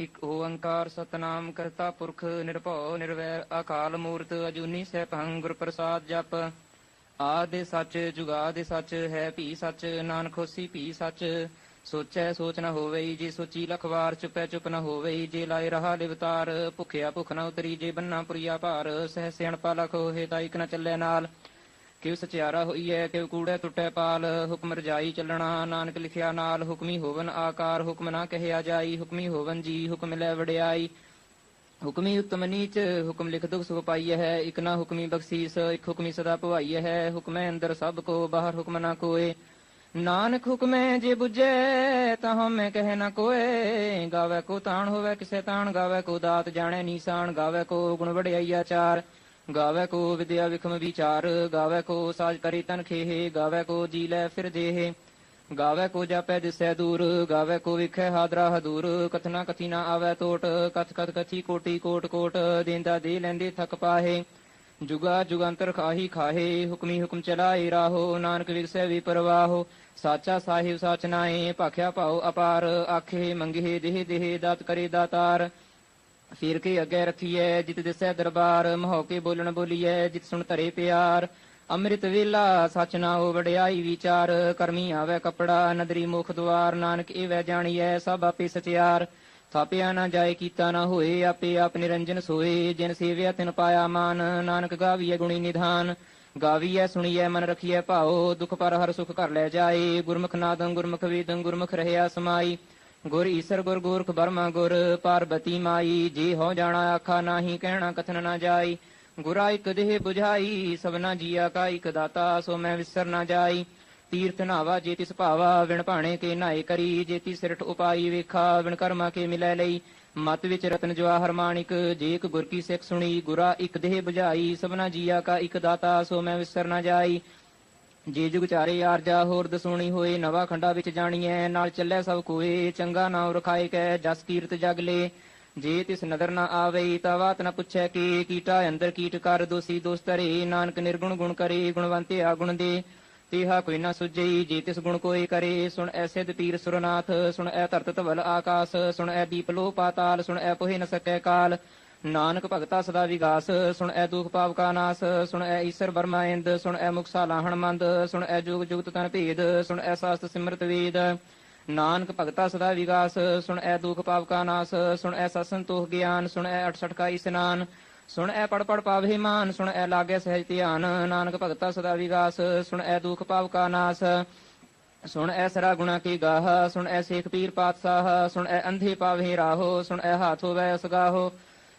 ਇਕ ਓੰਕਾਰ ਸਤਨਾਮ ਕਰਤਾ ਪੁਰਖ ਨਿਰਭਉ ਨਿਰਵੈਰ ਅਕਾਲ ਮੂਰਤ ਅਜੂਨੀ ਸੈਭੰ ਗੁਰ ਪ੍ਰਸਾਦ ਜਪ। ਆਦੇ ਸੱਚ ਜੁਗਾਦੇ ਸੱਚ, ਹੈ ਭੀ ਸੱਚ, ਨਾਨਕ ਹੋਸੀ ਭੀ ਸੱਚ। ਸੋਚੈ ਸੋਚ ਨ ਹੋਵਈ, ਜੇ ਸੋਚੀ ਲਖਵਾਰ ਚੁਪੈ ਚੁਪ ਨ ਹੋਵਈ, ਜੇ ਲਾਇ ਰਹਾ ਲਿਵਤਾਰ, ਭੁਖਿਆ ਭੁਖ ਨ ਉਤਰੀ, ਜੇ ਬੰਨਾ ਪੁਰੀਆ ਭਾਰ, ਸਹਿ ਸਿਆਣਪਾ ਲਖ ਹੋਏ ਤਾਂ ਇਕ ਨ ਚੱਲੇ ਨਾਲ। ਕਿਉ ਸਚਿਆਰਾ ਹੋਈਐ ਕਿਉ ਕੂੜੈ ਟੁੱਟੈ ਪਾਲ, ਹੁਕਮ ਰਜਾਈ ਚੱਲਣਾ, ਨਾਨਕ ਲਿਖਿਆ ਨਾਲ ਹੁਕਮੀ ਹੋਵਨ ਆਕਾਰ, ਹੁਕਮ ਨਾ ਕਹਿਆ ਜਾਈ, ਹੁਕਮੀ ਹੋਵਨ ਜੀ, ਹੁਕਮ ਲੈ ਵਡਿਆਈ। ਹੁਕਮੀ ਉਤਮ ਨੀਚ, ਹੁਕਮ ਲਿਖ ਦੁਖ ਸੁਖ ਪਾਈਐ ਹੈ, ਇਕ ਨਾ ਹੁਕਮੀ ਬਖਸ਼ੀਸ, ਇਕ ਹੁਕਮੀ ਸਦਾ ਭਵਾਈਐ ਹੈ, ਹੁਕਮੈ ਅੰਦਰ ਸਭ ਕੋ, ਬਾਹਰ ਹੁਕਮ ਨਾ ਕੋਏ। ਨਾਨਕ ਹੁਕਮੈ ਜੇ 부ਜੈ ਤਾਂ ਹਮੈ ਕਹਿ ਨਾ ਕੋਏ। ਗਾਵੇ ਕੋ ਤਾਣ ਹੋਵੇ, ਕਿਸੇ ਤਾਣ ਗਾਵੇ ਕੋ ਦਾਤ ਜਾਣੈ ਨੀਸਾਨ, ਗਾਵੇ ਕੋ ਗੁਣ ਵਡਿਆਈ ਆਚਾਰ। ਗਾਵੇ ਕੋ ਵਿਦਿਆ ਵਿਖਮ ਵਿਚਾਰ, ਗਾਵੇ ਕੋ ਸਾਜ ਕਰੀ ਤਨ ਖੇਹ, ਗਾਵੇ ਕੋ ਜੀ ਲੈ ਫਿਰ ਦੇਹ। ਗਾਵੇ ਕੋ ਜਾਪੈ ਦਿਸੈ ਦੂਰ, ਗਾਵੇ ਕੋ ਵਿਖੈ ਹਾਦਰਾ ਹਦੂਰ। ਕਥਨਾ ਕਥੀ ਨਾ ਆਵੈ ਟੋਟ ਕਥ ਕਥ ਕਥੀ ਕੋਟੀ ਕੋਟ ਕੋਟ, ਦੇਂਦਾ ਦੇ ਲੈਂਦੇ ਥਕ ਪਾਹੇ। ਜੁਗਾ ਜੁਗੰਤਰ ਖਾਹੀ ਖਾਹੇ, ਹੁਕਮੀ ਹੁਕਮ ਚਲਾਏ ਰਾਹੋ, ਨਾਨਕ ਵਿਗਸੈ ਵੀ ਪਰਵਾਹੋ। ਸਾਚਾ ਸਾਹਿਬ ਸਾਚ ਨਾਏ, ਭਾਖਿਆ ਭਾਉ ਅਪਾਰ, ਆਖੇ ਮੰਗੇ ਦੇਹ ਦੇਹ, ਦਾਤ ਕਰੇ ਦਾਤਾਰ। ਫਿਰ ਕੇ ਅੱਗੇ ਰਖੀਐ, ਜਿਤ ਦਿਸੈ ਦਰਬਾਰ, ਮਹੋ ਕੇ ਬੋਲਣ ਬੋਲੀਐ, ਜਿਤ ਸੁਣ ਧਰੇ ਪਿਆਰ। ਅੰਮ੍ਰਿਤ ਵੇਲਾ, ਸਚ ਹੋ ਵਡਿਆਈ ਵਿਚਾਰ, ਕਰਮੀ ਆਵੇ ਕਪੜਾ, ਨਦਰੀ ਮੁਖ ਦੁਆਰ, ਨਾਨਕ ਏਵੈ ਜਾਣੀਐ, ਸਭ ਆਪੇ ਸਚਿਆਰ। ਥਾਪਿਆ ਨਾ ਜਾਏ, ਕੀਤਾ ਨਾ ਹੋਏ, ਆਪੇ ਆਪ ਨਿਰੰਜਨ ਸੋਏ। ਜਿਨ ਸੇਵਿਆ, ਤਿਨ ਪਾਇਆ ਮਾਨ, ਨਾਨਕ ਗਾਵੀਐ ਗੁਣੀ ਨਿਧਾਨ। ਗਾਵੀਐ, ਸੁਣੀਐ, ਮਨ ਰਖੀਐ ਭਾਉ, ਦੁਖ ਪਰ ਹਰ ਸੁਖ ਕਰ ਲੈ ਜਾਏ। ਗੁਰਮੁਖ ਨਾਦੰ ਗੁਰਮੁਖ ਵੇਦੰ, ਗੁਰਮੁਖ ਰਹਿਆ ਸਮਾਈ। ਗੁਰ ਈਸਰ ਗੁਰ ਗੋਰਖ ਬਰਮਾ ਗੁਰ, ਪਾਰਬਤੀ ਮਾਈ, ਜੀ ਹੋ ਜਾਣਾ ਆਖਾ ਨਾਹੀ, ਕਹਿਣਾ ਕਥਨ ਨਾ ਜਾਈ। ਗੁਰਾ ਇਕ ਦੇਹ 부ਝਾਈ ਸਭਨਾ ਜੀਆ ਕਾ ਇਕ ਦਾਤਾ, ਸੋ ਮੈਂ ਵਿਸਰ ਨਾ ਜਾਈ। ਤੀਰਥ ਨਾਵਾ ਜੇ ਤਿਸ ਭਾਵਾ, ਵਿਣ ਭਾਣੇ ਕੇ ਨਾਏ ਕਰੀ। ਜੇਤੀ ਸਿਰਠ ਉਪਾਈ ਵੇਖਾ, ਵਿਣ ਕਰਮਾ ਕੇ ਮਿਲੈ ਲਈ। ਮਤ ਵਿੱਚ ਰਤਨ ਜਵਾਹਰ ਮਾਣਿਕ ਜੇਕ ਇੱਕ ਗੁਰ ਕੀ ਸਿੱਖ ਸੁਣੀ, ਗੁਰਾ ਇਕ ਦੇਹ 부ਝਾਈ ਸਭਨਾ ਜੀਆ ਕਾ ਇਕ ਦਾਤਾ, ਸੋ ਮੈਂ ਵਿਸਰ ਨਾ ਜਾਈ। ਜੇ ਜੁਗ ਚਾਰੇ ਆਰਜਾ ਹੋਰ ਦਸੂਣੀ ਹੋਏ, ਨਵਾ ਖੰਡਾ ਵਿੱਚ ਜਾਣੀਐ, ਨਾਲ ਚੱਲੇ ਸਭ ਕੋਏ, ਚੰਗਾ ਨਾਮ ਰਖਾਏ ਕੈ, ਜਸ ਕੀਰਤ ਜਗ ਲੇ। ਜੇ ਤਿਸ ਨਦਰ ਨਾ ਆਵੇ ਤਾਂ ਨਾ ਪੁੱਛੈ ਕਿ, ਕੀਟਾ ਅੰਦਰ ਕੀਟ ਕਰ, ਦੋਸੀ ਦੋਸ ਧਰੇ, ਨਾਨਕ ਨਿਰਗੁਣ ਗੁਣ ਕਰੇ ਗੁਣਵੰਤੇ ਆਗੁਣ ਦੇ। ਤੇਹਾ ਕੋਈ ਨਾ ਸੁਝਈ ਜੇ ਤਿਸ ਗੁਣ ਕੋਏ ਕਰੇ, ਸੁਣ ਐਸੇ ਪੀਰ ਸੁਰਨਾਥ, ਸੁਣ ਐ ਧਰਤ ਧਵਲ ਆਕਾਸ, ਸੁਣ ਐ ਦੀਪ ਲੋ ਪਾਤਾਲ ਸੁਣ ਐ ਪੋਹਿ ਨ ਸਕੈ ਕਾਲ। ਨਾਨਕ ਭਗਤਾ ਸਦਾ ਵਿਗਾਸ ਸੁਣ ਐ ਦੁਖ ਪਾਪ ਕਾ ਨਾਸ ਸੁਣ ਐ ਈਸ਼ਰ ਬਰਮਾ ਇੰਦ ਸੁਣ ਐ ਮੁਖ ਸਾਲਾਹਣ ਮੰਦ ਸੁਣ ਐ ਜੁਗ ਜੁਗਤ ਤਨ ਭੇਦ ਸੁਣ ਐ ਸਾਸਤ ਸਿਮਰਤ ਵੇਦ ਨਾਨਕ ਭਗਤਾ ਸਦਾ ਵਿਗਾਸ ਸੁਣ ਐ ਦੁਖ ਪਾਪ ਕਾ ਨਾਸ ਸੁਣ ਐ ਸਤਸੰਤੋਖ ਗਿਆਨ ਸੁਣ ਐ 68 ਕਾ ਇਸਨਾਨ ਸੁਣ ਐ ਪੜ ਪੜ ਪਾਵੇ ਮਾਨ ਸੁਣ ਐ ਲਾਗੇ ਸਹਿਜ ਧਿਆਨ ਨਾਨਕ ਭਗਤਾ ਸਦਾ ਵਿਗਾਸ ਸੁਣ ਐ ਦੁਖ ਪਾਪ ਕਾ ਨਾਸ ਸੁਣ ਐ ਸਰਾ ਗੁਣਾ ਕੀ ਗਾਹ ਸੁਣ ਐ ਸੇਖ ਪੀਰ ਪਾਤਸ਼ਾਹ ਸੁਣ ਐ ਅੰਧੇ ਪਾਵੇ ਰਾਹੋ ਸੁਣ ਐ ਹਾਥੋ ਹੋਵੇ ਅਸਗਾਹੋ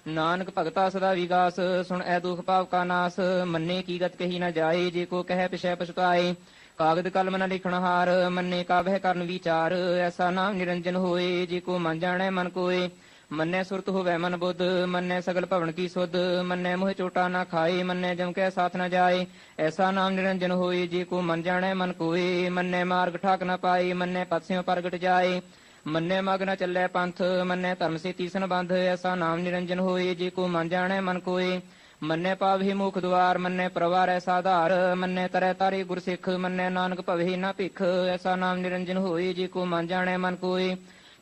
ਨਾਨਕ ਭਗਤਾ ਸਦਾ ਵਿਗਾਸ, ਸੁਣ ਐ ਦੁਖ ਪਾਪ ਕਾ ਨਾਸ, ਮੰਨੇ ਕੀ ਗਤ ਕਹੀ ਨਾ ਜਾਏ, ਜੇ ਕੋ ਕਹਿ ਪਿਛੈ ਪਛਤਾਏ। ਕਾਗਦ ਕਲਮ ਨ ਲਿਖਣ ਹਾਰ, ਮੰਨੇ ਕਾ ਬਹਿ ਕਰਨ ਵਿਚਾਰ, ਐਸਾ ਨਾਮ ਨਿਰੰਜਨ ਹੋਏ, ਜੇ ਕੋ ਮਨ ਜਾਣੈ ਮਨ ਕੋਏ। ਮੰਨੈ ਸੁਰਤ ਹੋਵੇ ਮਨ ਬੁੱਧ, ਮੰਨੈ ਸਗਲ ਭਵਨ ਕੀ ਸੁਧ, ਮੰਨੈ ਮੋਹ ਚੋਟਾ ਨਾ ਖਾਏ, ਮੰਨੈ ਜਮ ਕੈ ਸਾਥ ਨਾ ਜਾਏ। ਐਸਾ ਨਾਮ ਨਿਰੰਜਨ ਹੋਏ, ਜੇ ਕੋ ਮਨ ਜਾਣੈ ਮਨ ਕੋਏ। ਮੰਨੈ ਮਾਰਗ ਠਾਕ ਨਾ ਪਾਏ, ਮੰਨੈ ਪਤਸਿਓ ਪ੍ਰਗਟ ਜਾਏ। ਮੰਨੇ ਮਗ ਨ ਚੱਲੇ ਪੰਥ, ਮੰਨੇ ਧਰਮ ਸੇ ਤੀਸਨ ਬੰਧ, ਐਸਾ ਨਾਮ ਨਿਰੰਜਨ ਹੋਏ, ਜੇ ਕੋ ਮਨ ਜਾਣੈ ਮਨ ਕੋਏ। ਮੰਨੈ ਪਾਵਹਿ ਮੁਖ ਦੁਆਰ, ਮੰਨੇ ਪ੍ਰਵਾਰ ਐਸਾ ਧਾਰ, ਮੰਨੈ ਤਰੈ ਤਾਰੇ ਗੁਰ ਸਿੱਖ, ਮੰਨੈ ਨਾਨਕ ਭਵਹਿ ਨਾ ਭਿਖ, ਐਸਾ ਨਾਮ ਨਿਰੰਜਨ ਹੋਏ, ਜੇ ਕੋ ਮਨ ਜਾਣੈ ਮਨ ਕੋਏ।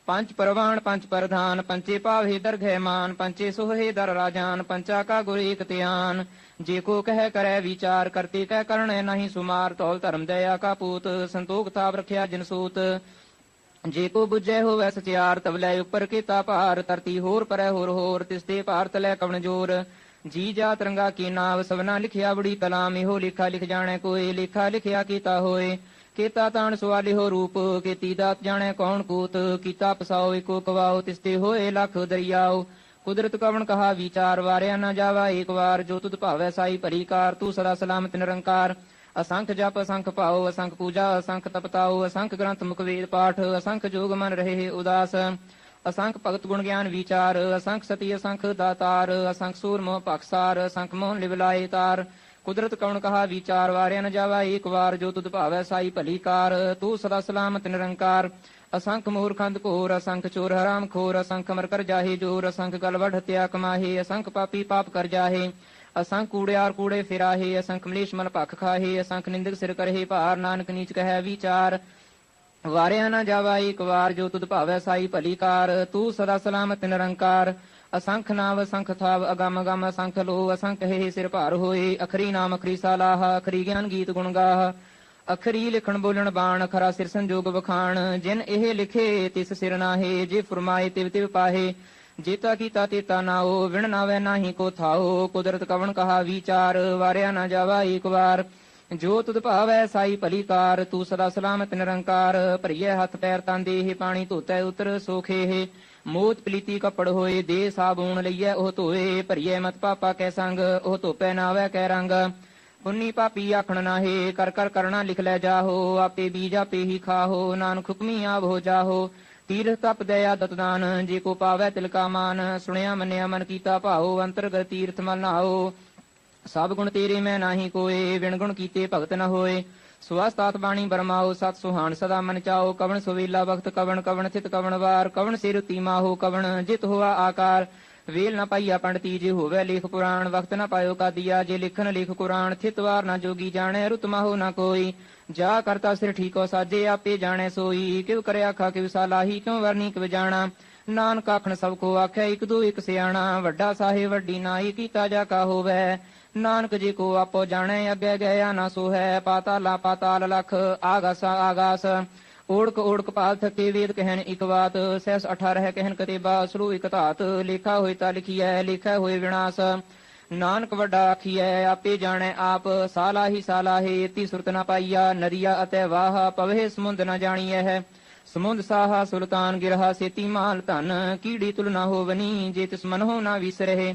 ਪੰਜ ਪਰਵਾਨ ਪੰਜ ਪ੍ਰਧਾਨ ਪੰਚੇ ਪਾਵਹਿ ਦਰਘੈ ਮਾਨ ਪੰਚੇ ਸੋਹੇ ਦਰ ਰਾਜਾਨ, ਪੰਚਾ ਕਾ ਗੁਰ ਏਕ ਧਿਆਨ। ਜੇ ਕੋ ਕਹਿ ਕਰੈ ਵਿਚਾਰ, ਕਰਤੇ ਕਹਿ ਕਰਣੈ ਨਹੀਂ ਸੁਮਾਰ, ਤੌਲ ਧਰਮ ਦਇਆ ਕਾ ਪੂਤ, ਸੰਤੋਖ ਤਾਪ ਰਖਿਆ ਜਿਨ ਸੂਤ। ਜੇ ਕੋ ਬੁਝੈ ਹੋਵੈ ਸਚਿਆਰ ਤਵਲੇ ਉੱਪਰ ਕੀਤਾ ਭਾਰ, ਧਰਤੀ ਹੋਰ ਪਰੈ ਹੋਰ ਹੋਰ, ਤਿਸ ਤੇ ਭਾਰ ਤਲੇ ਕਵਣ ਜੋਰ। ਜੀ ਜਾਤ ਰੰਗਾ ਕੀ ਨਾਮ ਸਭਨਾ ਲਿਖਿਆ ਬੜੀ ਕਲਾਮ, ਇਹੋ ਲਿਖਾ ਲਿਖ ਜਾਣੈ ਕੋਏ, ਲਿਖਾ ਲਿਖਿਆ ਕੀਤਾ ਹੋਏ। ਕੀਤਾ ਤਾਣ ਸਵਾਲੀ ਹੋ ਰੂਪ, ਕੀਤੀ ਦਾਤ ਜਾਣੈ ਕੌਣ ਕੂਤ, ਕੀਤਾ ਪਸਾਓ ਏਕੋ ਕਵਾਓ, ਤਿਸ ਤੇ ਹੋਏ ਲੱਖ ਦਰਿਆਓ। ਕੁਦਰਤ ਕਵਣ ਕਹਾ, ਵਿਚਾਰ ਵਾਰਿਆ ਨਾ ਜਾਵਾ ਏਕ ਵਾਰ, ਜੋ ਤੁਧ ਭਾਵੈ ਸਾਈ ਭਰੀ ਕਾਰ, ਤੂੰ ਸਦਾ ਸਲਾਮਤ ਨਿਰੰਕਾਰ। ਅਸੰਖ ਜਪ, ਅਸੰਖ ਭਾਉ, ਅਸੰਖ ਪੂਜਾ, ਅਸੰਖ ਤਪਤਾਉ, ਅਸੰਖ ਗ੍ਰੰਥ ਮੁਖ ਵੇਦ ਪਾਠ, ਅਸੰਖ ਜੋਗ ਮਨ ਰਹੇ ਉਦਾਸ, ਅਸੰਖ ਭਗਤ ਗੁਣ ਗਿਆਨ ਵਿਚਾਰ, ਅਸੰਖ ਸਤੀ, ਅਸੰਖ ਦਾਤਾਰ, ਅਸੰਖ ਸੂਰ ਮੋਹ ਪਖਸਾਰ ਅਸੰਖ ਮੋਹਨ ਲਿਵਲਾਏ ਤਾਰ। ਕੁਦਰਤ ਕੌਣ ਕਹਾ ਵਿਚਾਰ, ਵਾਰਿਆ ਨ ਜਾਵਾ ਏਕ ਵਾਰ, ਜੋ ਤੁਧ ਭਾਵੈ ਸਾਈ ਭਲੀ ਕਾਰ। ਤੂੰ ਸਦਾ ਸਲਾਮਤ ਨਿਰੰਕਾਰ। ਅਸੰਖ ਮੂਰਖੰਦ ਘੋਰ, ਅਸੰਖ ਚੋਰ ਹਰਾਮ ਖੋਰ, ਅਸੰਖ ਮਰ ਕਰ ਜਾਹੇ ਜੋਰ, ਅਸੰਖ ਗਲਵਢ ਹਤਿਆ ਕਮਾਹੇ, ਅਸੰਖ ਪਾਪੀ ਪਾਪ ਕਰ ਜਾਹੇ। ਅਸੰਖ ਕੂੜਿਆਰ ਕੂੜੇ ਫਿਰਾਹੇ ਅਸੰਖ ਮਲੇਸ਼ ਮਲ ਭਖ ਖਾਹੇ ਅਸੰਖ ਨਿੰਦਕ ਸਿਰ ਕਰਹੇ ਭਾਰ ਨਾਨਕ ਨੀਚ ਕਹੈ ਵਿਚਾਰ। ਵਾਰਿਆ ਨਾ ਜਾਵਾ ਇੱਕ ਵਾਰ, ਜੋ ਤੁਧ ਭਾਵੈ ਸਾਈ ਭਲੀ ਕਾਰ। ਤੂੰ ਸਦਾ ਸਲਾਮਤ ਨਿਰੰਕਾਰ। ਅਸੰਖ ਨਾਮ ਅਸੰਖ ਥਾਵ, ਅਗੰਮ ਅਗੰਮ ਅਸੰਖ ਲੋ ਅਸੰਖ ਹੈ ਸਿਰ ਭਾਰ ਹੋਏ। ਅਖਰੀ ਨਾਮ, ਅਖਰੀ ਸਾਲਾਹ, ਅਖਰੀ ਗਿਆਨ ਗੀਤ ਗੁਣ ਗਾਹ। ਅਖਰੀ ਲਿਖਣ ਬੋਲਣ ਬਾਣ, ਖਰਾ ਸਿਰ ਸੰਜੋਗ ਵਖਾਣ। ਜਿਨ ਇਹ ਲਿਖੇ, ਤਿਸ ਸਿਰ ਨਾਹੇ। ਜੇ ਫਰਮਾਏ ਤਿਵ ਤਿਵ ਪਾਹੇ। ਜੇਤਾ ਕੀਤਾ ਤੇਤਾ ਨਾਓ ਵਿਣ ਨਾਵੇ ਨਾਹੀ ਕੋ ਥਾਓ ਕੁਦਰਤ ਕਵਣ ਕਹਾ ਵਿਚਾਰ, ਵਾਰਿਆ ਨਾ ਜਾਵਾ ਏਕ ਵਾਰ। ਜੋ ਤੁਧ ਭਾਵੈ ਸਾਈ ਭਲੀ ਕਾਰ, ਤੂੰ ਸਦਾ ਸਲਾਮਤ ਨਿਰੰਕਾਰ ਭਰੀਏ ਹੱਥ ਪੈਰ ਤਾਂ ਦੇਹ, ਪਾਣੀ ਧੋਤੈ ਉਤਰ ਸੋਖੇ। ਮੋਤ ਪਲੀਤੀ ਕੱਪੜ ਹੋਏ ਦੇ ਸਾਬੂਨ ਲਈਐ ਉਹ ਧੋਏ ਭਰੀਏ ਮਤ ਪਾਪਾ ਕੈ ਸੰਗ, ਉਹ ਧੋਪੈ ਨਾਵੇ ਕੈ ਰੰਗ। ਪੁੰਨੀ ਪਾਪੀ ਆਖਣ ਨਾਹੇ, ਕਰ ਕਰ ਕਰਣਾ ਲਿਖ ਲੈ ਜਾਹੋ, ਆਪੇ ਬੀਜ ਆਪੇ ਹੀ ਖਾਹੋ, ਨਾਨਕ ਹੁਕਮੀ ਆਵ ਹੋ ਜਾਹੋ। ਤੀਰਥ ਤਪ ਦਇਆ ਦਤਦਾਨ ਜੇ ਕੋ ਪਾਵੈ ਤਿਲਕਾ ਮਾਨ, ਸੁਣਿਆ ਮੰਨਿਆ ਮਨ ਕੀਤਾ ਭਾਓ ਅੰਤਰਗਤ ਤੀਰਥ ਮਲ ਨਾਓ ਸਭ ਗੁਣ ਤੇਰੇ ਮੈਂ ਨਾਹੀ ਕੋਏ ਵਿਣ ਗੁਣ ਕੀਤੇ ਭਗਤ ਨ ਹੋਏ। ਸਵਸਤਾਤ ਬਾਣੀ ਬਰਮਾਓ, ਸਤ ਸੁਹਾਣ ਸਦਾ ਮਨ ਚਾਓ। ਕਵਣ ਸੁਵੇਲਾ ਵਖਤ, ਕਵਣ ਕਵਣ ਥਿਤ ਕਵਣ ਵਾਰ, ਕਵਣ ਸਿਰ ਤੀਮਾ ਹੋ ਕਵਣ ਜਿਤ ਹੋਆ ਆਕਾਰ। ਵੇਲ ਨਾ ਪਾਈਆ ਪੰਡਤੀ ਜੇ ਹੋਵੇ ਲੇਖ ਪੁਰਾਣ, ਵਕਤ ਨਾ ਪਾਇਓ ਕਾਦੀਆ, ਜੇ ਲਿਖਨ ਲਿਖ ਕੁਰਾਨ, ਥਿਤ ਨਾ ਜੋਗੀ ਜਾਣੈ ਰੁਤਮਾ ਹੋ ਨਾ ਕੋਈ। ਜਾ ਕਰਤਾ ਸਿਰ ਠੀਕੋ ਸਾਜੇ, ਆਪੇ ਜਾਣੈ ਸੋਈ। ਕਿਉ ਕਰੇ ਆਖਾ ਕਿਉ ਸਾਲਾਹੀ, ਕਿਉ ਵਰਨੀ ਕਿਵ ਜਾਣਾ। ਨਾਨਕ ਆਖਣ ਸਭ ਕੋ ਆਖਿਆ, ਇਕ ਦੋ ਇਕ ਸਿਆਣਾ। ਵੱਡਾ ਸਾਹਿਬ, ਵੱਡੀ ਨਾਈ, ਕੀਤਾ ਜਾ ਕਾ ਹੋਵੇ। ਨਾਨਕ ਜੀ ਕੋ ਆਪੋ ਜਾਣੈ, ਅੱਗੇ ਗਿਆ ਨਾ ਸੋ ਹੈ ਪਾਤਾਲਾ ਪਾਤਾਲ ਲਖ, ਆਗਾਸ ਆਗਾਸ। ਓੜਕ ਓੜਕ ਪਾਲ ਥਕੇ ਵੇਦ ਕਹਿਣ ਇਕ ਬਾਤ, ਸਹਿਸ 18 ਕਹਿਣ ਕਤੇਬਾ ਸਰੂ ਇਕ ਧਾਤ, ਲੇਖਾ ਹੋਏ ਤਾਂ ਲਿਖੀਐ ਲਿਖਿਆ ਹੋਏ ਵਿਨਾਸ਼। ਨਾਨਕ ਵੱਡਾ ਆਖੀਐ, ਆਪੇ ਜਾਣੈ ਆਪ ਸਾਲਾ ਹੀ ਸਾਲਾ ਹੈ ਇਤੀ ਸੁਰਤ ਨਾ ਪਾਈਆ, ਨਰੀਆ ਅਤੇ ਵਾਹ ਪਵੇ ਸਮੁੰਦ ਨਾ ਜਾਣੀਐ ਹੈ। ਸਮੁੰਦ ਸਾਹਾ ਸੁਲਤਾਨ ਗਿਰਹਾ, ਸੇਤੀ ਮਾਲ ਧਨ, ਕੀੜੀ ਤੁਲ ਨਾ ਹੋਵਨੀ, ਜੇ ਤਿਸ ਮਨ ਹੋ ਨਾ ਵਿਸਰਹਿ।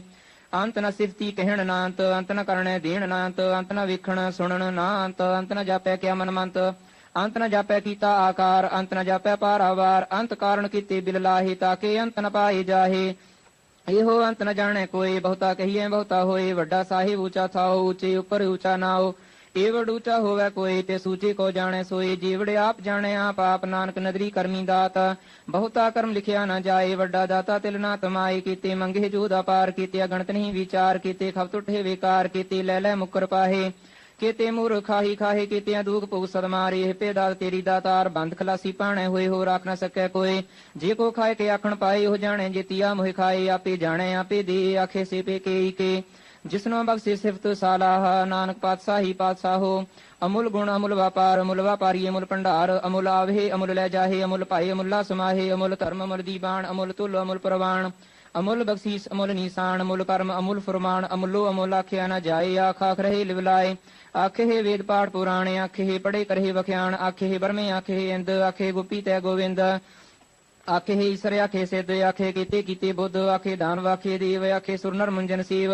ਅੰਤ ਨ ਸਿਫਤੀ ਕਹਿਣ ਨਾ ਅੰਤ ਅੰਤ ਨ ਕਰਣੈ ਦੇਣ ਨਾ ਅੰਤ ਅੰਤ ਨ ਵੇਖਣ ਸੁਣਨ ਨਾ ਅੰਤ ਅੰਤ ਨ ਜਾਪੈ ਕਿਆ ਮਨ ਮੰਤ ਅੰਤ ਨ ਜਾਪੈ ਕੀਤਾ ਆਕਾਰ, ਅੰਤ ਨ ਜਾਪੈ ਪਾਰਾਵਾਰ, ਅੰਤ ਕਾਰਣ ਕੀਤੇ ਬਿਲ ਲਾਹੇ ਤਾਕੇ ਅੰਤ ਨ ਪਾਏ ਜਾਹੇ। ਇਹੋ ਅੰਤ ਨ ਜਾਣੈ ਕੋਈ, ਬਹੁਤਾ ਕਹੀਐ ਬਹੁਤਾ ਹੋਏ ਵੱਡਾ ਸਾਹਿਬ ਉੱਚਾ ਥਾਓ ਉੱਚੇ ਉੱਪਰ ਉੱਚਾ ਨਾਓ ਏਵੜ ਉੱਚਾ ਹੋਵੇ ਕੋਈ, ਤੇ ਸੂਚੀ ਕੋ ਜਾਣੈ ਸੋਈ। ਜੀਵੜ ਆਪ ਜਾਣੈ ਆਪ ਆਪ ਨਾਨਕ ਨਦਰੀ ਕਰਮੀ ਦਾਤ। ਬਹੁਤਾ ਕਰਮ ਲਿਖਿਆ ਨਾ ਜਾਏ, ਵੱਡਾ ਦਾਤਾ ਤਿਲ ਨਾ ਤਮਾਏ ਕੀਤੇ ਮੰਗੇ ਜੋਦਾ ਪਾਰ, ਕੀਤੇ ਅਗਣਤ ਨਹੀਂ ਵਿਚਾਰ, ਕੀਤੇ ਖਪਤ ਉਠੇ ਵਿਕਾਰ, ਕੀਤੇ ਲੈ ਲੈ ਮੁਕਰ ਪਾਹੇ। ਕੀਤੇ ਮੂਰ ਖਾਹੀ ਖਾਹੇ ਕੀਤੇ ਦੁਖ ਭੁਗ ਸਦ ਮਾਰੇ ਇਹ ਪੇਦਾਤ ਤੇਰੀ ਦਾਤਾਰ ਬੰਦ ਖਲਾਸੀ ਪਾਣੈ ਹੋਏ ਹੋ ਰਾਖ ਨਾ ਸਕੈ ਕੋਈ। ਜੇ ਕੋ ਖਾਏ ਕੇ ਆਖਣ ਪਾਏ, ਉਹ ਜਾਣੈ ਜੀਤੀਆ ਮੋਹਿ ਖਾਏ, ਆਪੇ ਜਾਣੈ, ਆਪੇ ਦੇ, ਆਖੇ ਸੇ ਪੇ ਕੇ ਕੇ। ਜਿਸਨੋਂ ਬਖਸ਼ੇ ਸਿਫਤ ਸਾਲਾਹ, ਨਾਨਕ ਪਾਤਸ਼ਾਹੀ ਪਾਤਸ਼ਾਹੋ ਅਮੁੱਲ ਗੁਣ, ਅਮੁੱਲ ਵਪਾਰ, ਅਮੁੱਲ ਵਪਾਰੀ, ਅਮੁੱਲ ਭੰਡਾਰ, ਅਮੁੱਲ ਆਵੇ, ਅਮੁੱਲ ਲੈ ਜਾਹੇ, ਅਮੁੱਲ ਭਾਏ ਅਮੁੱਲਾ ਸਮਾਹੇ, ਅਮੁੱਲ ਧਰਮ, ਅਮੁੱਲ ਦੀਬਾਨ ਅਮੁੱਲ ਤੁਲ, ਅਮੁੱਲ ਪ੍ਰਵਾਨ। ਅਮੁੱਲ ਬਖਸ਼ੀਸ, ਅਮੁੱਲ ਨੀਸਾਨ, ਅਮੁੱਲ ਕਰਮ, ਅਮੁੱਲ ਫਰਮਾਨ, ਅਮੁੱਲੋ ਅਮੁੱਲ ਆਖਿਆ ਨਾ ਜਾਏ, ਆਖ ਆਖ ਰਹੇ ਲਿਵਲਾਏ ਆਖੇ ਵੇਦ ਪਾਠ ਪੁਰਾਣੇ, ਆਖੇ ਪੜੇ ਕਰੇ ਵਖਿਆਣ, ਆਖੇ ਬਰਮੇ, ਆਖੇ ਇੰਦ, ਆਖੇ ਗੁਪੀ ਤੈ ਗੋਵਿੰਦ। ਆਖੇ ਈਸਰ, ਆਖੇ ਸਿੱਧ, ਆਖੇ ਕੀਤੇ ਕੀਤੇ ਬੁੱਧ, ਆਖੇ ਦਾਨ ਵਾਖੇ ਦੇਵ, ਆਖੇ ਸੁਰਨਰ ਮੁੰਜਨ ਸੀਵ।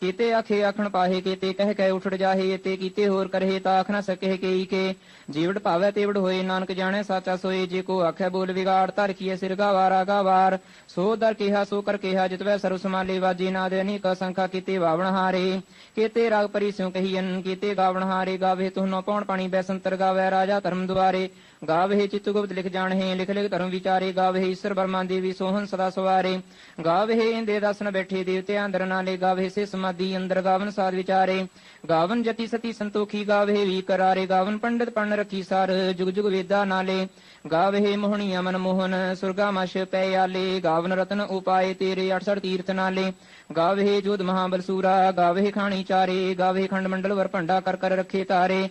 ਕੀਤੇ ਆਖੇ ਆਖਣ ਪਾਹੇ ਕੀਤੇ ਕਹਿ ਕਹਿ ਉਠੜ ਜਾਹੇ ਤੇ ਕੀਤੇ ਹੋਰ ਕਰਹਿ ਤਾਂ ਆਖ ਨਾ ਸਕਹਿ ਕੇਈ ਕੇ। ਜੀਵੜ ਭਾਵੈ ਤੇਵੜ ਹੋਏ, ਨਾਨਕ ਜਾਣੈ ਸਾਚਾ ਸੋਏ, ਜੇ ਕੋ ਆਖੈ ਬੋਲ ਵਿਗਾੜ, ਧਰ ਕੀਏ ਸਿਰ ਗਾਵਾਰ, ਆਗਾਵਾਰ। ਸੋ ਦਰ ਕਿਹਾ, ਸੋ ਕਰ ਕਿਹਾ, ਜਿਤਵੈ ਸਰੁ ਸਮਾਲੇ ਵਾਜੀ ਨਾ ਦੇ ਅਨੇਕ ਸੰਖਾ ਕੀਤੇ ਵਾਵਣ ਹਾਰੇ। ਕੀਤੇ ਰਾਗ ਪਰੀ ਸਿਉ ਕਹੀਨ ਕੀਤੇ ਗਾਵਣ ਹਾਰੇ, ਗਾਵੇ ਤੁਹਨੋ ਪੌਣ ਪਾਣੀ, ਬੈਸੰਤਰ ਗਾਵੇ ਰਾਜਾ ਧਰਮ ਦੁਆਰੇ। ਗਾਵੇ ਚਿਤੁ ਗੁਪਤ ਲਿਖ ਜਾਣਹਿ, ਲਿਖ ਲਿਖ ਧਰਮ ਵਿਚਾਰੇ ਗਾਵੇ ਈਸ਼ਰ ਬਰਮਾ ਦੇਵੀ ਸੋਹਨ ਸਦਾ ਸਵਾਰੇ। ਗਾਵੇ ਇੰਦੇ ਦਸਨ ਬੈਠੇ ਦੇਵਤੇ ਅੰਦਰ ਨਾਲੇ ਗਾਵੇ ਸੇ ਸਮਾਦੀ ਅੰਦਰ ਗਾਵਨ ਸਾਧ ਵਿਚਾਰੇ। ਗਾਵਨ ਜਤੀ ਸਤੀ ਸੰਤੋਖੀ ਗਾਵੇ ਵੀ ਕਰਾਰੇ, ਗਾਵਨ ਪੰਡਿਤ ਪਣ ਰਖੀ ਸਰ, ਜੁਗ ਜੁਗ ਵੇਦਾ ਨਾਲੇ। ਗਾਵੇ ਮੋਹਣੀਆ ਮਨ ਮੋਹਨ, ਸੁਰਗਾ ਮਸ਼ ਪੈ ਆਲੇ। ਗਾਵਨ ਰਤਨ ਉਪਾਏ ਤੇਰੇ 68 ਤੀਰਥ ਨਾਲੇ। ਗਾਵੇ ਜੋਧ ਮਹਾਬਲ ਸੂਰਾ ਗਾਵੇ ਖਾਣੀ ਚਾਰੇ। ਗਾਵੇ ਖੰਡ ਮੰਡਲ ਵਰ ਭੰਡਾ ਕਰ ਕਰ ਰੱਖੇ ਤਾਰੇ।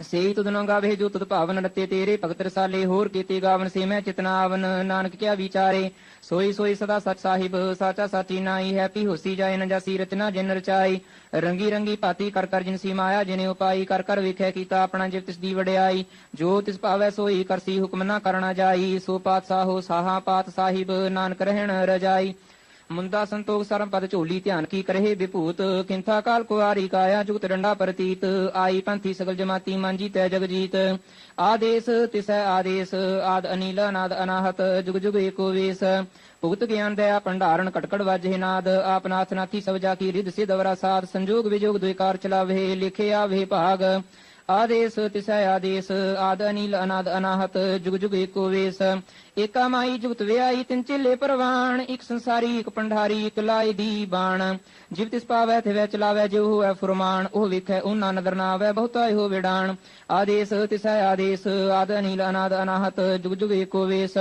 ਸੇਈ ਤੁਧ ਨ ਗਾਵੇ ਜੋ ਤੁਧ ਭਾਵਨ ਰਤੇ ਤੇਰੇ, ਭਗਤ ਰਸਾਲੇ ਹੋਰ ਕੀਤੇ ਗਾਵਨ ਸੇ ਮੈਂ ਚਿਤਨਾਵਨ ਨਾਨਕ ਕਿਆ ਵਿਚਾਰੇ। ਸੋਈ ਸੋਈ ਸਦਾ ਸਚ ਸਾਹਿਬ, ਸਾਚਾ ਸਾਚੀ ਨਾਈ ਹੈ ਪੀ ਹੋਸੀ ਜਾਏ, ਨ ਜਾਸੀ ਰਚਨਾ ਜਿਨ ਰਚਾਈ ਰੰਗੀ ਰੰਗੀ ਪਾਤੀ ਕਰ ਕਰ ਜਿਨ ਸੀ ਮਾਇਆ, ਜਿਨੇ ਉਪਾਈ ਕਰ ਕਰ ਵਿਖੇ ਕੀਤਾ ਆਪਣਾ ਜਿਵ ਤਿਸ ਦੀ ਵਡਿਆਈ। ਜੋ ਤਿਸ ਭਾਵੈ ਸੋਈ ਕਰਸੀ ਹੁਕਮ ਨਾ ਕਰਨਾ ਜਾਈ, ਸੋ ਪਾਤਸ਼ਾਹੋ ਸਾਹਾ ਪਾਤ ਸਾਹਿਬ, ਨਾਨਕ ਰਹਿਣ ਰਜਾਈ। ਮੁੰਦਾ ਸੰਤੋਖ ਸਰਮ ਪਦ ਝੋਲੀ ਧਿਆਨ ਕੀ ਕਰਹਿ ਵਿਭੂਤ? ਕਿੰਥਾ ਕਾਲ ਕੁਆਰੀ ਕਾਇਆ ਜੁਗਤ ਡੰਡਾ ਪ੍ਰਤੀਤ? ਆਈ ਪੰਥੀ ਸਗਲ ਜਮਾਤੀ ਮਾਂਜੀ ਤੈ ਜਗਜੀਤ। ਆਦੇਸ ਤਿਸੈ ਆਦੇਸ, ਆਦ ਅਨੀਲ, ਨਾਦ ਅਨਾਹਤ, ਜੁਗ ਜੁਗ ਏਕੋ ਵੇਸ। ਭੁਗਤ ਗਿਆਨ ਦਇਆ ਭੰਡਾਰਨ ਕਟਕੜ ਵਾਜੇ ਨਾਦ। ਆਪ ਨਾਥ ਨਾਥੀ ਸਭ ਜਾ ਕੀ ਰਿਦ ਸਿਧ ਵਰਾ ਸਾਧ, ਸੰਜੋਗ ਵਿਜੋਗ ਦੁਇਕਾਰ ਚਲਾਵੇ, ਲਿਖੇ ਆਵੇ ਭਾਗ। ਆਦੇਸ, ਤਿਸੈ ਆਦੇਸ, ਆਦ ਅਨੀਲ, ਅਨਾਦ ਅਨਾਹਤ, ਜੁਗ ਜੁਗ ਏਕੋ ਵੇਸ। ਏਕਾ ਮਾਈ ਜੁਗਤ ਵਿਆਈ ਤਿੰਨ ਚੇਲੇ ਪ੍ਰਵਾਨ। ਇੱਕ ਸੰਸਾਰੀ, ਇੱਕ ਪੰਡਾਰੀ, ਇੱਕ ਲਾਈ ਦੀ ਬਾਣ। ਜਿਵ ਤਿਸ ਪਾਵੈ ਤੇ ਵੈ ਚਲਾਵੈ, ਜਿਉ ਹੋਐ ਫੁਰਮਾਨ। ਉਹ ਵਿਖੈ, ਉਹਨਾਂ ਨਦਰ ਨਾ ਆਵੈ ਬਹੁਤਾ ਹੋ ਵਿਡਾਣ ਆਦੇਸ, ਤਿਸੈ ਆਦੇਸ, ਆਦ ਅਨੀਲ, ਅਨਾਦ ਅਨਾਹਤ, ਜੁਗ ਜੁਗ ਏਕੋ ਵੇਸ।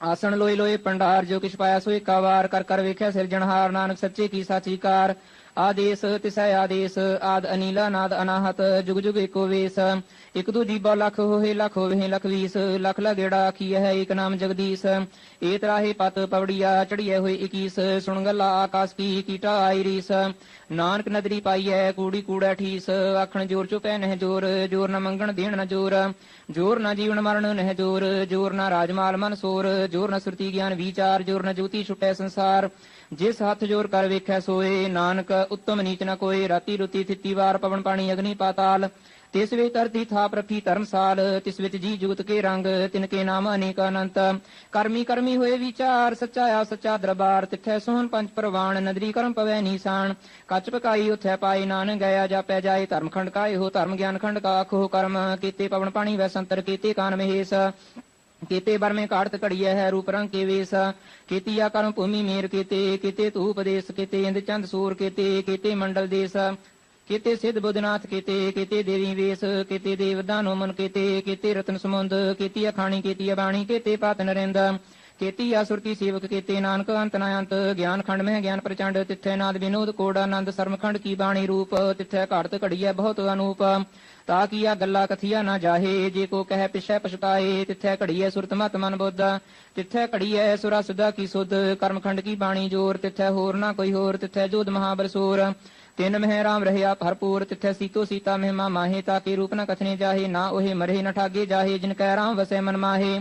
ਆਸਣ ਲੋਏ ਲੋਏ, ਪੰਡਾਰ, ਜੋ ਕਿਛ ਪਾਇਆ ਸੋ ਏਕਾ ਵਾਰ। ਕਰ ਕਰ ਵੇਖਿਆ ਸਿਰਜਣਹਾਰ, ਨਾਨਕ ਸੱਚੇ ਕੀ ਸਾਚੀ ਕਾਰ। ਆਦੇਸ ਤਿਸੈ ਆਦੇਸ, ਆਦ ਅਨੀਲਾ, ਨਾਦ ਅਨਾਹਤ, ਜੁਗ ਜੁਗ ਏਕੋ ਵੇਸ। ਇਕ ਦੂ ਜੀਬਾ ਲੱਖ ਹੋਏ ਲਖ ਹੋਵੇ, ਲੱਖ ਵੀਸ। ਲੱਖ ਲਗੇੜਾ ਆਖੀਐ ਹੈ ਏਕ ਨਾਮ ਜਗਦੀਸ਼। ਏ ਤਰਾਹੇ ਪਤ ਪਵੜੀਆ, ਚੜੀਐ ਹੋਏ 21 ਸੁਣ ਗੱਲਾ ਆਕਾਸ ਕੀ, ਕੀਟਾ ਆਈ ਰੀਸ। ਨਾਨਕ ਨਦਰੀ ਪਾਈਐ, ਕੂੜੀ ਕੂੜਾ ਠੀਸ। ਆਖਣ ਜੋਰ ਚੁਪੈ ਨਹਿ ਜੋਰ ਜੋਰ ਨਾ ਮੰਗਣ ਦੇਣ ਨਾ ਜੋਰ। ਜੋਰ ਨਾ ਜੀਵਨ ਮਰਨ ਨਹਿ ਜੋਰ ਜੋਰ ਨਾ ਰਾਜਮਾਲ ਮਨ ਸੋਰ। ਜੋਰ ਨਾ ਸੁਰਤੀ ਗਿਆਨ ਵਿਚਾਰ, ਜੋਰ ਨ ਜੋਤੀ ਛੁਟੈ ਸੰਸਾਰ। ਜਿਸ ਹੱਥ ਜੋਰ ਕਰ ਵੇਖੈ ਸੋਏ, ਨਾਨਕ ਉੱਤਮ ਨੀਚ ਨ ਕੋਏ ਰਾਤੀ ਰੁਤੀ ਥਿੱਤੀ ਵਾਰ ਪਵਨ ਪਾਣੀ ਅਗਨੀ ਪਾਤਾਲ ਤਿਸ ਵੇ ਧਰਤੀ ਥਾਪ ਰੱਖੀ ਧਰਮਸਾਲ ਤਿਸ ਵਿੱਚ ਜੀ ਜੁਗਤ ਕੇ ਰੰਗ ਤਿਨ ਕੇ ਨਾਮ ਅਨੇਕ ਅਨੰਤ ਕਰਮੀ ਕਰਮੀ ਹੋਏ ਵਿਚਾਰ ਸੱਚਾ ਆ ਸੱਚਾ ਦਰਬਾਰ ਤਿੱਥੈ ਸੋਹਣ ਪੰਜ ਪ੍ਰਵਾਨ ਨਦਰੀ ਕਰਮ ਪਵੈ ਨੀਸਾਨ ਕੱਚ ਪਕਾਈ ਉਥੈ ਪਾਏ ਨਾਨ ਗਿਆ ਜਾਪੈ ਜਾਏ ਧਰਮ ਖੰਡ ਕਾਏ ਹੋ ਧਰਮ ਗਿਆਨ ਖੰਡ ਕਾ ਆਖੋ ਕਰਮ ਕੀਤੇ ਪਵਨ ਪਾਣੀ ਵੈ ਸੰਤਰ, ਕੀਤੇ ਕਾਨ ਮਹੇਸ਼। ਕੀਤੇ ਬਰਮੇ ਕਾੜਤ ਘੜੀਐ ਹੈ ਰੂਪ ਰੰਗ ਕੇ ਵੇਸ। ਕੀਤੀ ਆ ਕਰਮ ਭੂਮੀ ਮੇਰ ਕੀਤੇ ਕੀਤੇ ਤੂ ਉਪਦੇਸ਼ ਕੀਤੇ ਇੰਦ ਚੰਦ ਸੂਰ ਕੀਤੇ ਕੀਤੇ ਮੰਡਲ ਦੇਸ। ਕੀਤੇ ਸਿੱਧ ਬੁੱਧਨਾਥ ਕੀਤੇ ਕੀਤੇ ਦੇਵੀ ਵੇਸ, ਕੀਤੇ ਦੇਵ ਦਾਨੋ ਮਨ ਕੀਤੇ ਕੀਤੇ ਰਤਨ ਸਮੁੰਦ ਕੀਤੀ ਅਖਾਣੀ ਕੀਤੀ ਬਾਣੀ, ਕੀਤੇ ਪਤ ਨਰਿੰਦ ਕੀਤੀ ਆ ਸੁਰਤੀ ਸੇਵਕ ਕੀਤੇ ਨਾਨਕ ਅੰਤ ਨਾ ਅੰਤ, ਗਿਆਨ ਖੰਡ ਮਹਿ ਗਿਆਨ ਪ੍ਰਚੰਡ, ਤਿੱਥੈ ਨਾਦ ਵਿਨੋਦ ਕੋੜਾ ਆਨੰਦ ਸਰਮਖੰਡ ਕੀ ਬਾਣੀ ਰੂਪ, ਤਿੱਥੈ ਘੜਤ ਘੜੀਐ ਬਹੁਤ ਅਨੂਪ। ਤਾ ਕੀਆ ਗੱਲਾਂ ਕਥੀਆ ਨਾ ਜਾਹੇ, ਜੇ ਕੋ ਕਹਿ ਪਿਛੈ ਪਛਤਾਏ, ਤਿੱਥੈ ਘੜੀਐ ਸੁਰਤ ਮਤ ਮਨ ਬੁੱਧ। ਤਿੱਥੈ ਘੜੀਐ ਸੁਰਾ ਸੁਦਾ ਕੀ ਸੁਧ, ਕਰਮਖੰਡ ਕੀ ਬਾਣੀ ਜੋਰ, ਤਿੱਥੈ ਹੋਰ ਨਾ ਕੋਈ ਹੋਰ, ਤਿੱਥੈ ਜੋਧ ਮਹਾਬਲਸੂਰ ਤਿੰਨ ਮਹਿ ਰਾਮ ਰਹਿਆ ਭਰਪੂਰ, ਤਿੱਥੈ ਸੀਤੋ ਸੀਤਾ ਮਹਿਮਾ ਮਾਹੇ, ਤਾ ਕੀ ਰੂਪ ਨ ਕਥਨੇ ਜਾਹੇ, ਨਾ ਉਹੇ ਮਰੇ ਨ ਠਾਗੇ ਜਾਹੇ, ਜਿਨ ਕੈ ਰਾਮ ਵਸੈ ਮਨ ਮਾਹੇ।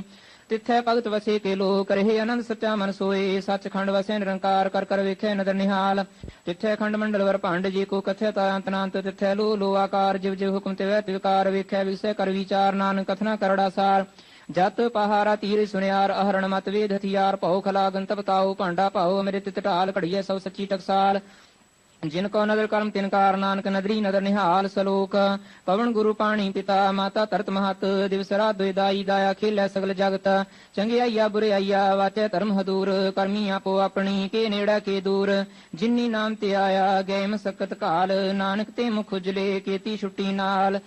ਤਿੱਥੈ ਭਗਤ ਵਸੇ ਕੇ ਲੋਕ ਰਹੇ ਆਨੰਦ ਸੱਚਾ ਮਨ ਸੋਏ, ਸੱਚਖੰਡ ਵਸੇ ਨਿਰੰਕਾਰ ਕਰ ਕਰ ਵੇਖੈ ਨਦਰ ਨਿਹਾਲ। ਤਿੱਥੈ ਖੰਡ ਮੰਡਲ ਵਰ ਭੰਡ ਜੀ ਕੋ ਕਥੈ ਤਾ ਅੰਤਨਾੰਤ, ਤਿੱਥੈ ਲੋ ਲੋ ਆਕਾਰ ਜਿਵ ਜਿਵ ਹੁਕਮ ਤੇ ਵੈ ਤਿਵਕਾਰ ਵੇਖੈ ਵਿਸੈ ਕਰ ਵਿਚਾਰ, ਨਾਨਕ ਕਥਨਾ ਕਰੜਾ ਸਾਰ। ਜਤ ਪਹਾਰਾ ਤੀਰ ਸੁਨਿਆਰ, ਅਹਰਣ ਮਤ ਵੇਦ ਹਥਿਆਰ, ਭਉ ਖਲਾ ਗੰਤ ਬਤਾਓ ਭਾਂਡਾ ਭਾਉ ਮੇਰੇ ਤਿਤ ਘੜੀਐ ਸਭ ਸੱਚੀ ਟਕਸਾਲ। ਜਿਨ ਕੋ ਨਦਰ ਕਰਮ, ਤਿਨ ਕਾਰ ਨਾਨਕ, ਨਦਰੀ, ਨਦਰ ਨਿਹਾਲ ਸਲੋਕ। ਪਵਨ ਗੁਰੂ ਪਾਣੀ ਪਿਤਾ, ਮਾਤਾ ਤਰਤ ਮਹਤ ਦਿਵਸ ਰਾਤ ਦੁਇ ਦਾਇਆ, ਖੇਲੇ ਸਗਲ ਜਗਤ। ਚੰਗਿਆਈਆ ਬੁਰਿਆਈਆ ਵਾਚੈ ਧਰਮ ਹਦੂਰ। ਕਰਮੀ ਆਪੋ ਆਪਣੀ, ਕੇ ਨੇੜਾ, ਕੇ ਦੂਰ। ਜਿਨੀ ਨਾਮ ਤੇ ਆਇਆ ਗਏ ਮਸਕਤ ਕਾਲ। ਨਾਨਕ ਤੇ ਮੁਖ ਉਜਲੇ, ਕੀਤੀ ਛੁੱਟੀ ਨਾਲ।